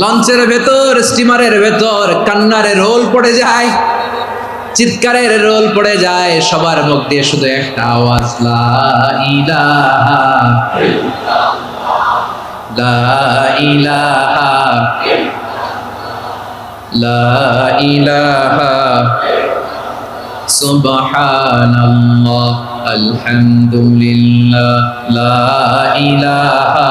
লঞ্চের ভেতর স্টিমারের ভেতর কান্নারে রোল পড়ে যায়। চিৎকারের রোল পড়ে যায়, সবার মুখ দিয়ে শুধু একটা আওয়াজ সুবহানাল্লাহ, আলহামদুলিল্লাহ। লা ইলাহা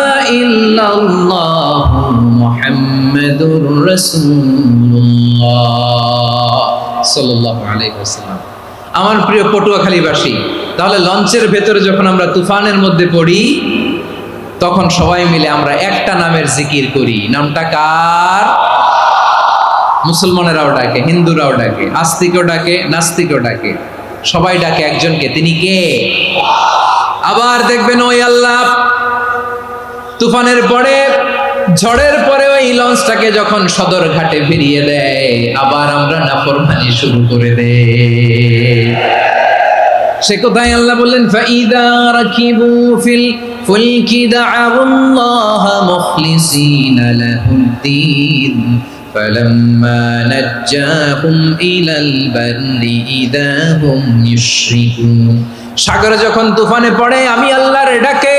মুহাম্মাদুর রাসূলুল্লাহ সাল্লাল্লাহু আলাইহি ওয়াসাল্লাম। আমার প্রিয় পটুয়াখালীবাসী, তাহলে লঞ্চের ভেতরে যখন আমরা তুফানের মধ্যে পড়ি, তখন সবাই মিলে আমরা একটা নামের জিকির করি। নামটা কার? মুসলমানেরাও ডাকে, হিন্দুরাও ডাকে, আস্তিকও ডাকে, নাস্তিকও ডাকে। সবাই ডাকে একজনকে, তিনি কে? আবার দেখবেন, ওই আল্লাহ, তুফানের পরে, ঝড়ের পরে ওই লঞ্চটাকে যখন সদর ঘাটে ফিরিয়ে দেয় আবার আমরা নাফরমানি শুরু করে দেয় সে কোথায় আল্লাহ বললেন ফাইদা রাকিবু ফিল ফুলকি দাআউল্লাহ মুখলিসিনা লাহুদ্দিন فلما نجاهم إلى البر إذا هم يشركون সাগরে যখন তুফানে পড়ে আমি আল্লাহর ডাকে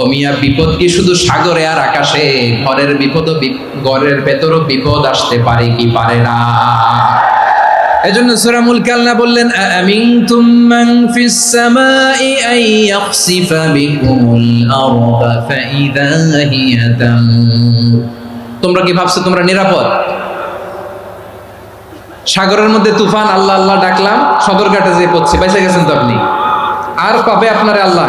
ও মিয়া, বিপদ কি শুধু সাগরে আর আকাশে? ঘরের বিপদ ঘরের ভেতরও বিপদ আসতে পারে কি পারে না? এজন্য সূরা মুলক বললেন আমিনতুম মান ফিস সামাই আই ইয়াখসিফা বিকুমুল আরদা ফাইদা হিয়া তামুর কি ভাবছ তোমরা নিরাপদ? সাগরের মধ্যে তুফান, আল্লাহ আল্লাহ ডাকলাম, সদরঘাটে যে পড়ছে বেঁচে গেছেন তো আপনি? আর পাবে আপনার আল্লাহ।